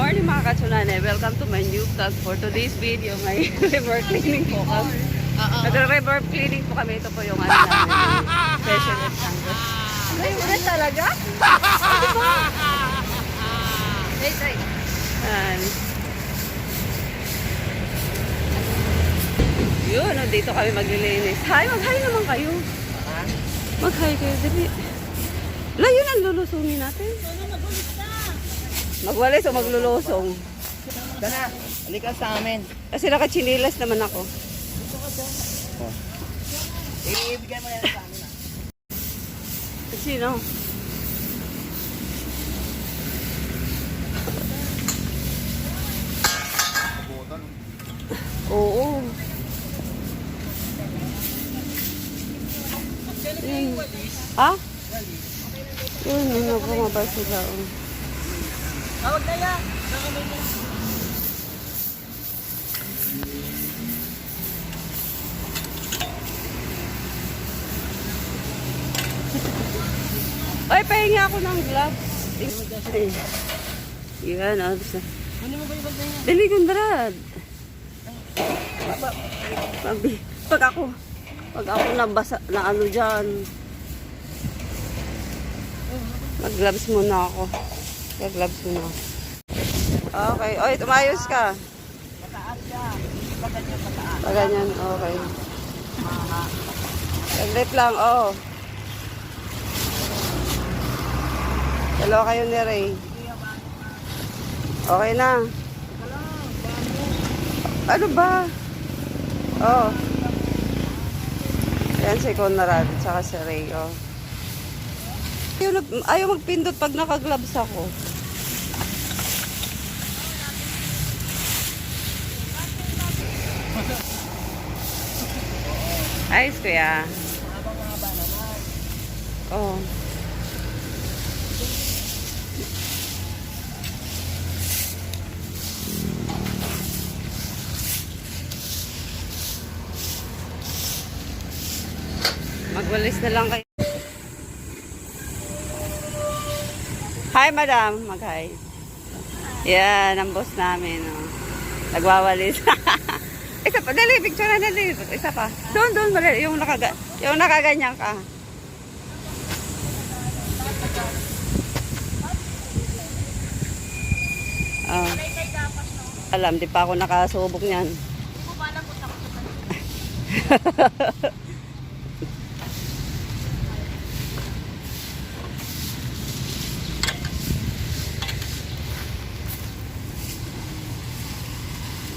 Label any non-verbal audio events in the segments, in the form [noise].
morning mga katsunane. Welcome to my new vlog for today's video. May [laughs] river cleaning po kami. Nag-river cleaning po kami. Ito po yung ano namin. Specialist ng Ay, ulit talaga? [laughs] Wait, wait. Yan. Yun, oh, dito kami maglilinis. Hi, mag-hi naman kayo. Mag-hi kayo, dali. Layo na lulusungin natin. Magwalis o maglulusong. Dana, halika sa amin. Kasi nakachinilas naman ako. Ibigay mo yan sa amin. ah. Sino? Oo. Yun. Ha? Yun, yun na bumaba sila. oh. Tawag na yan. Ay, pahingi ako ng gloves. Ay. Yan, ah. Ano mo ba yung bagay niya? Dali, Conrad. Pag, pag ako, pag ako nabasa, na ano dyan, mag-gloves muna ako. Mag-gloves muna ako. Okay. Oy, tumayos ka. Mataas siya. Paganyan, mataas. Pag ganyan, okay. Saglit lang, oh. Dalawa kayo ni Ray. Okay na. Ano ba? Oh. Ayan si Conrad, tsaka si Ray, oh. Ayaw, ayaw magpindot pag naka-gloves ako. Ayos kuya. Oh. Magwalis na lang kayo. Hi, madam. Mag-hi. Yan, ang boss namin. Oh. Nagwawalis. [laughs] Isa pa, dali, picture na dali. Isa pa. Doon, doon, mali. Yung, nakaga, yung nakaganyan ka. Oh. Alam, di pa ako nakasubok niyan.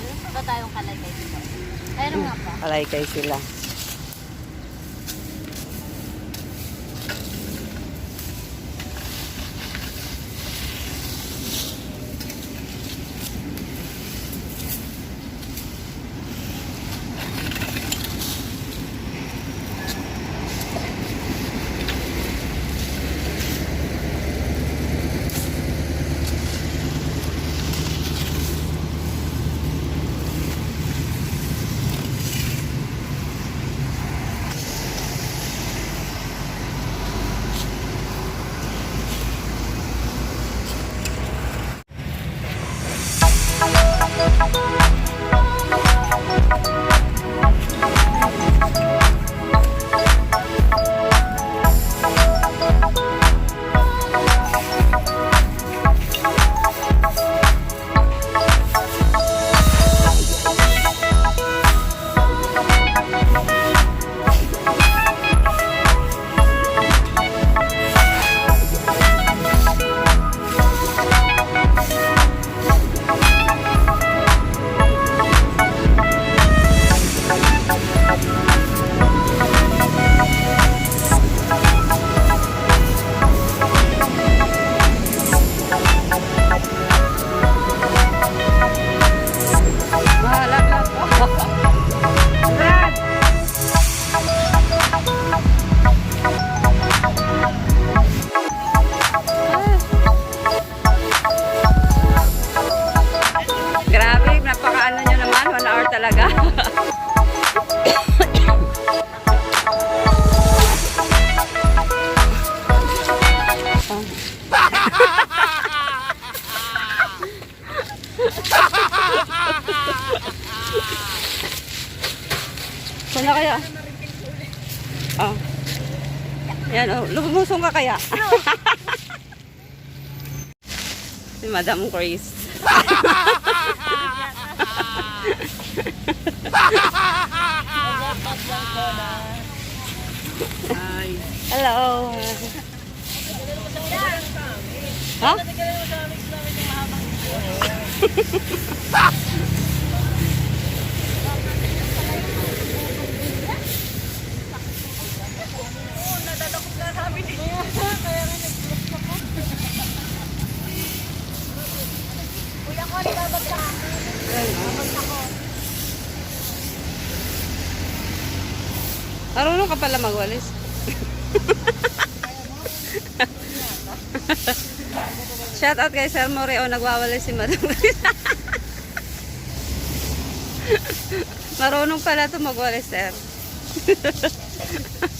Meron [laughs] pa ba tayong kalagay dito? Meron nga pa. Alay kay sila. Música kaya? Oh. Yan, oh. Lumusong ka kaya? [laughs] si Madam. Ay. Hello. Ha? Kuya ko, nababag ka. Marunong ka pala magwalis. [laughs] Shout out kay Sir Moreo, nagwawalis si Madam. [laughs] Marunong pala ito magwalis, Sir. [laughs]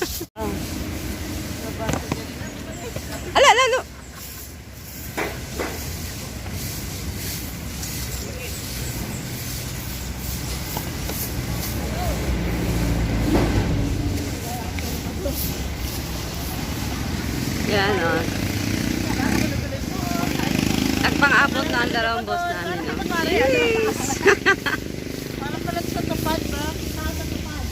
Yan, o. Nagpang-abot na ang dalawang boss namin, no? Yes! Parang pala sa tupad ba? Sa tupad.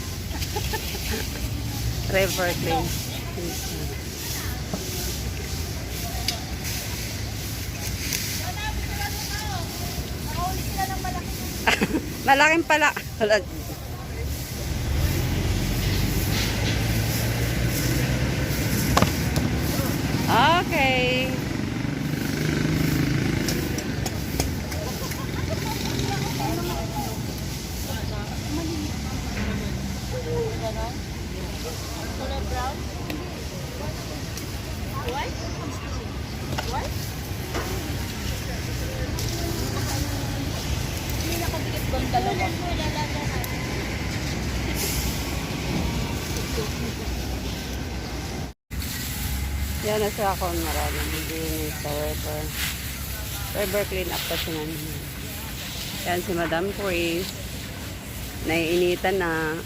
River Clay. Nakahuli sila ng malaki. Malaking pala. Okay. Yan na siya ako maraming linis sa river. River clean up kasi namin. Yan si Madam Chris. Naiinitan na. [laughs]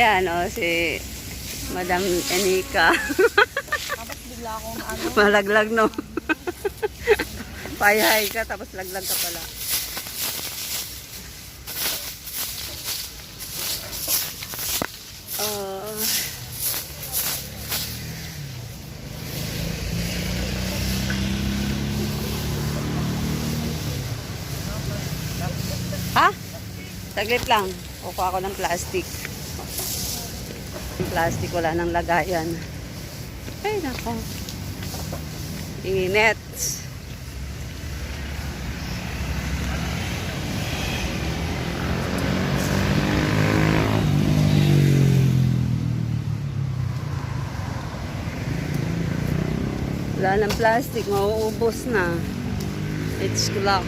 Yan o, si Madam Enika. Tapos bigla akong ano. [laughs] Malaglag no. [laughs] Payahay ka tapos laglag ka pala. Oh. Ha? Saglit lang. Kukuha ako ng plastic. Plastic wala nang lagayan. Ay, nako. Init. Wala ng plastic, mauubos na. It's kula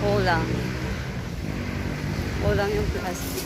kulang. Yung plastic.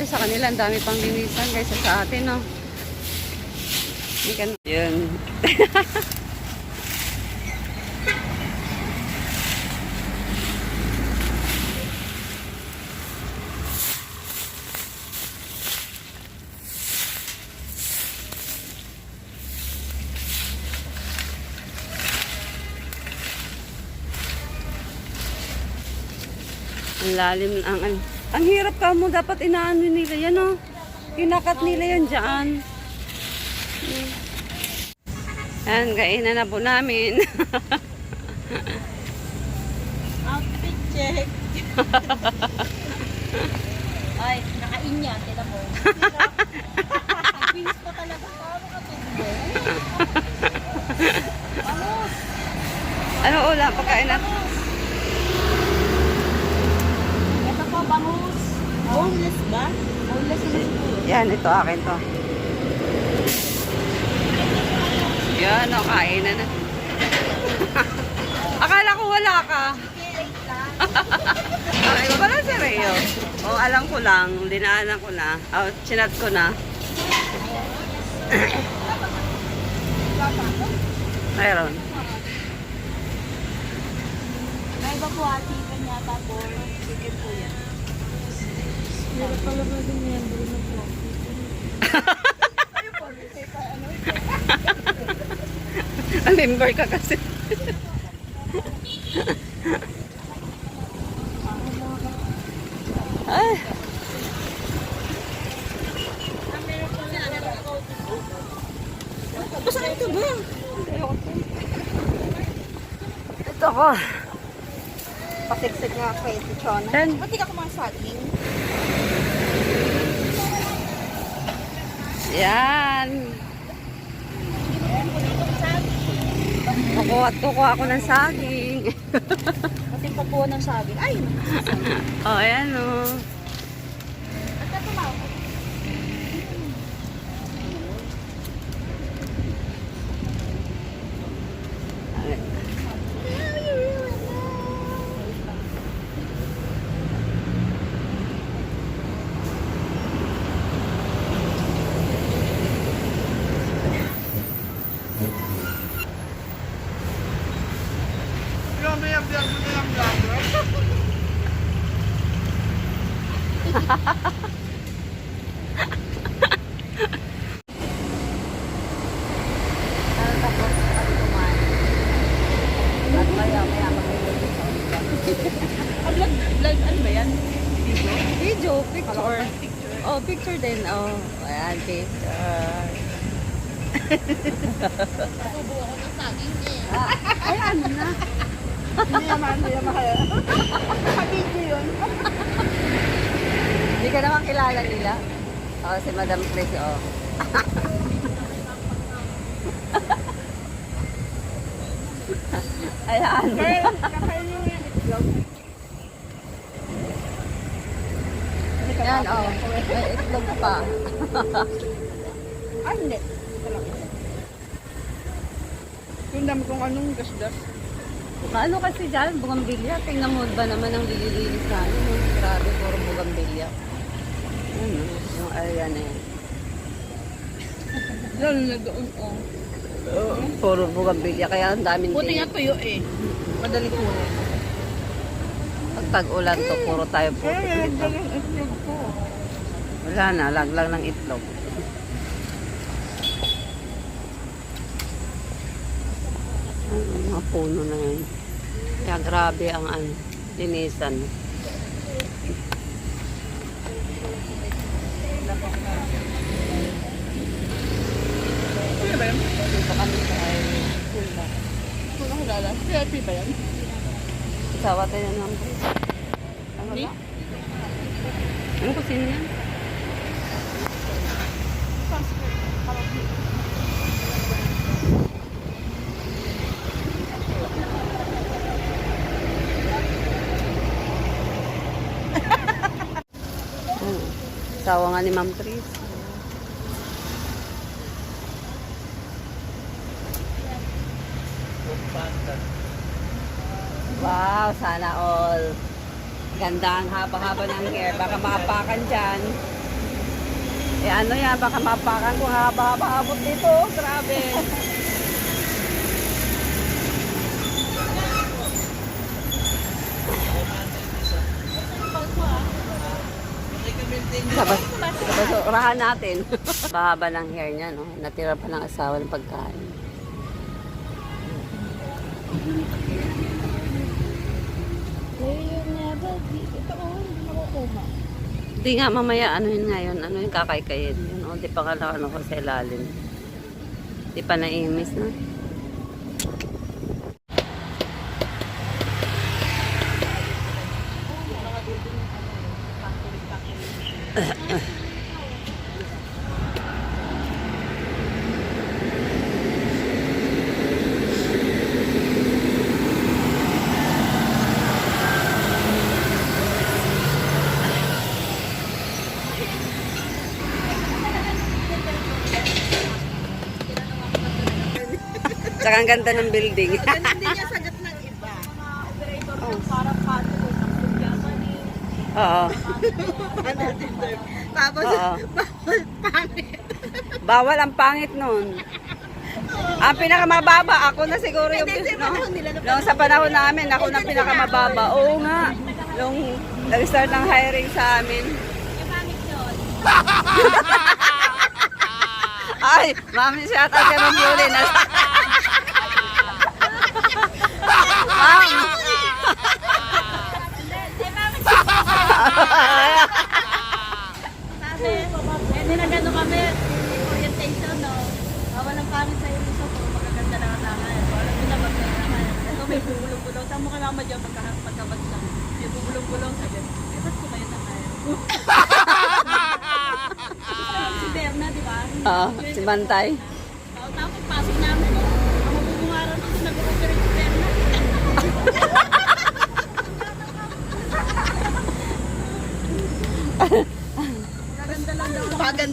Kasi sa kanila, ang dami pang linisan kaysa sa atin, no? Hindi ka Yun. Ang lalim ang ang, ang hirap ka mo dapat inaano nila yan oh. Kinakat nila yan diyan. Yan, kainan na po namin. [laughs] Outfit check. [laughs] Ay, nakainya. Tila mo. Bilis pa talaga. Paano ka tundo? Ano? ulam? Pagkain na. bangus. Boneless ba? Boneless na siguro. Yan, ito akin to. Yan, o, kain na na. [laughs] Akala ko wala ka. Ay, wala si Reo. O, alam ko lang, dinaanan ko na. O, chinat ko na. [coughs] Mayroon. May iba po ati pa niya tapos chicken po Member ka kasi. Ay. Saan ka ba? Ito ko. Pasiksik nga kay Tichona. Yan. Ba't di ka kumang saging? Yan. Kukuha at kukuha ako ng saging. Kasi papuha ng saging. Ay! [laughs] oh, ayan o. At ka tumawag. Tapos kami kumain. At maya maya magluluto sa Ah, vlog, vlog, ano ba yan? Video? Video, picture. Oh, picture din. Oh, ayan, picture. Subuho ko ng saging eh. Ah, ayan na. Hindi naman, hindi naman. Nakabidyo yun. Hindi ka naman kilala nila. Oh, si Madam Tracy, oh. [laughs] ayan. Kakain yung yan. Itlog. Yan, oh. May itlog pa. Ay, hindi. Yung dami kung anong gasdas. Ano kasi dyan, bugambilya. Tingnan mo ba naman ang lililis na ano. no? Grabe, puro bugambilya. Ano, yung area na yan. [laughs] Lalo na doon, oh. Puro bugambilya, kaya ang daming din. nga tuyo eh. Madali kunin. Pag tag-ulan to, puro tayo itlog ko. Wala na, laglang ng itlog. Ano, mga puno na yan. Kaya grabe ang ano, linisan. Ano ba yan? Dito kami sa highway. Kung nakilala. VIP ba yan? Isawa tayo naman. Ano ba? Ano ko sino yan? Sawa nga ni Ma'am Tris. Wow, sana all. Ganda ang haba-haba ng hair. Baka maapakan dyan. Eh ano yan, baka maapakan kung haba-haba abot dito. Grabe. Sabasurahan natin. [laughs] Bahaba ng hair niya, no? Natira pa ng asawa ng pagkain. Oh, hindi nga, mamaya ano yun ngayon, ano yung kakaikayin. Yun, o, di pa ka ano ko sa ilalim. Di pa naimis na. Saka ang ganda ng building. Ganun din niya sagot ng iba. Operator oh. parang pato ko sa Japanese. Oo. Tapos, Oo. bawal pangit. Bawal ang pangit nun. Ang pinakamababa, ako na siguro yung... No? no? Sa panahon namin, ako na pinakamababa. Oo nga. Nung nag-start ng hiring sa amin. Yung pangit. [laughs] Ay, mami, out kay Ma'am Yuli. Na... [laughs] Sabi, eh, ninagano kami, orientation, no? Ah, walang pangit sa iyo ko, magaganda ang tanga. Walang binabag na naman. Ito may bubulong-bulong. Saan mo kalama dyan pagka, pagkabagsak? May bubulong-bulong. Sabi, eh, ba't ko kayo na kaya? si Berna, di ba? Oo, si Bantay. Oo, tapos pasok namin, no? Ang mabubungaran ko, nag-operate si Berna. Maganda lang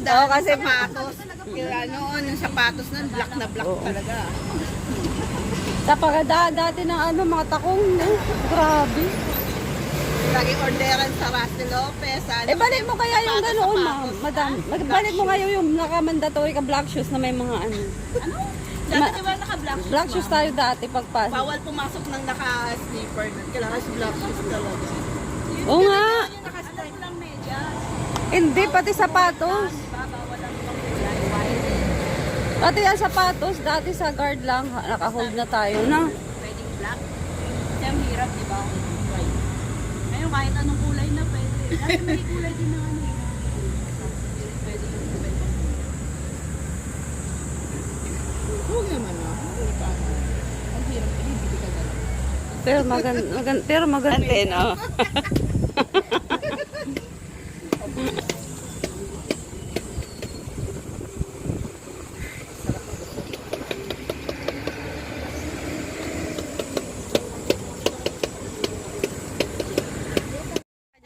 daw. Paganda. Oo, kasi- sapatos. Yung ano, yung sapatos nun, black na black Oo. talaga. Sa pagada dati ng ano, mga takong, no? Grabe. Laging orderan sa Rusty Lopez. Ano, Eh, balik mo kaya yung sapatos, ganoon, ma'am. sapatos. Madam, mag- balik mo kaya yung naka-mandatory ka black shoes na may mga ano. Dati Ma- di ba naka-black shoes, Black shoes ma'am? tayo dati pagpasok. Bawal pumasok ng naka-slipper. Kailangan sa black shoes talaga. Oo nga. Yung lang medyas. Hindi, pati sapatos. Di ba? Bawal ang kulay white. Pati ang sapatos, dati sa guard lang, naka-hold na tayo na. Pwedeng black. Kasi ang hirap, di ba? White. Ngayon, kahit anong kulay na pwede. Dati may kulay din ng ano. eh. Pwede yung kulay. Huwag naman ah. Huwag ka. Ang hirap, ibibigay ka na lang. Pero magan, magan pero maganda eh, no? [laughs] [laughs]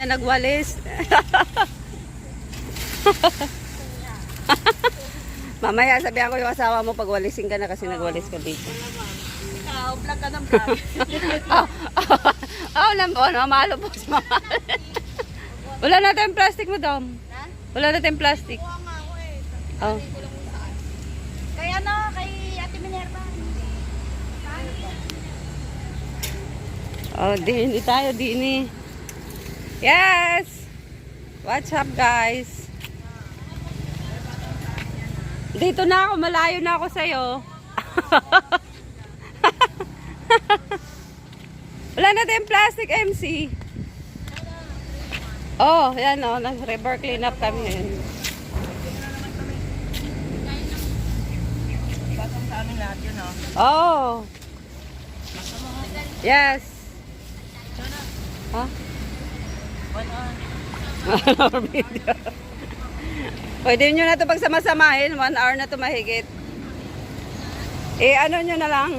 Kanya nagwalis. [laughs] Mamaya sabihan ko yung asawa mo pagwalisin ka na kasi nagwalis ka dito. Ikaw, vlog ka ng vlog. [laughs] Oh, oh, oh, lang po, no? Mahalo po si mama. [laughs] Wala na tayong plastic, madam. Wala na tayong plastic. Kuha nga ako eh. Oh. Kay ano, kay Ate Minerva. Oh, dini tayo, dini. Yes! What's up, guys? Dito na ako, malayo na ako sa'yo. [laughs] Wala na tayong plastic, MC. Oh, yan oh, nag-river clean up kami ngayon. Batang sa amin lahat yun ah. Oh. Yes. Ha? One hour [laughs] video. Pwede nyo na ito pagsamasamahin. One hour na ito mahigit. Eh, ano nyo na lang.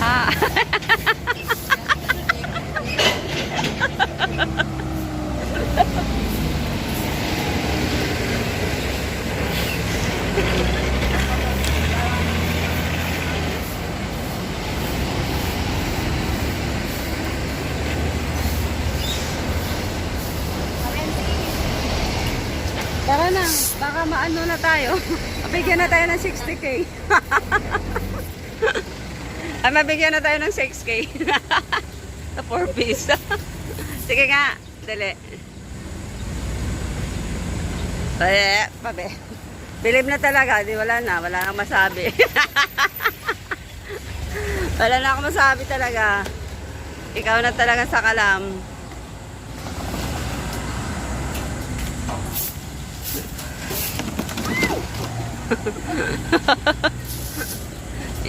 Ah. Tara na, baka maano na tayo. [laughs] Mabigyan na tayo ng 60k. Ay, [laughs] mabigyan na tayo ng 6k. Sa 4 piece. [laughs] Sige nga, dali. Pabe, pabe. Bilib na talaga, di wala na, wala nang masabi. wala na akong masabi talaga. Ikaw na talaga sa kalam.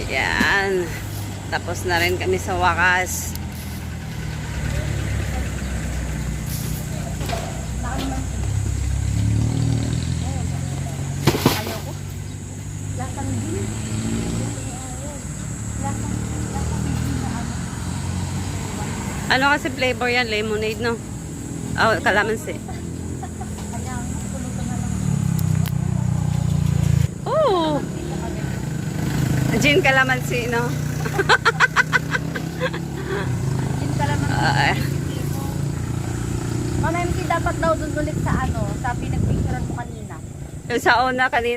Yan. Tapos na rin kami sa wakas. Ano kasi flavor yan? Lemonade, no? Oh, kalamansi. Gin kalamansi, no? Ka lang Ah, Ma'am MC, dapat daw dun ulit sa ano, sa pinagpicturean mo kanina. yung sa una kanina.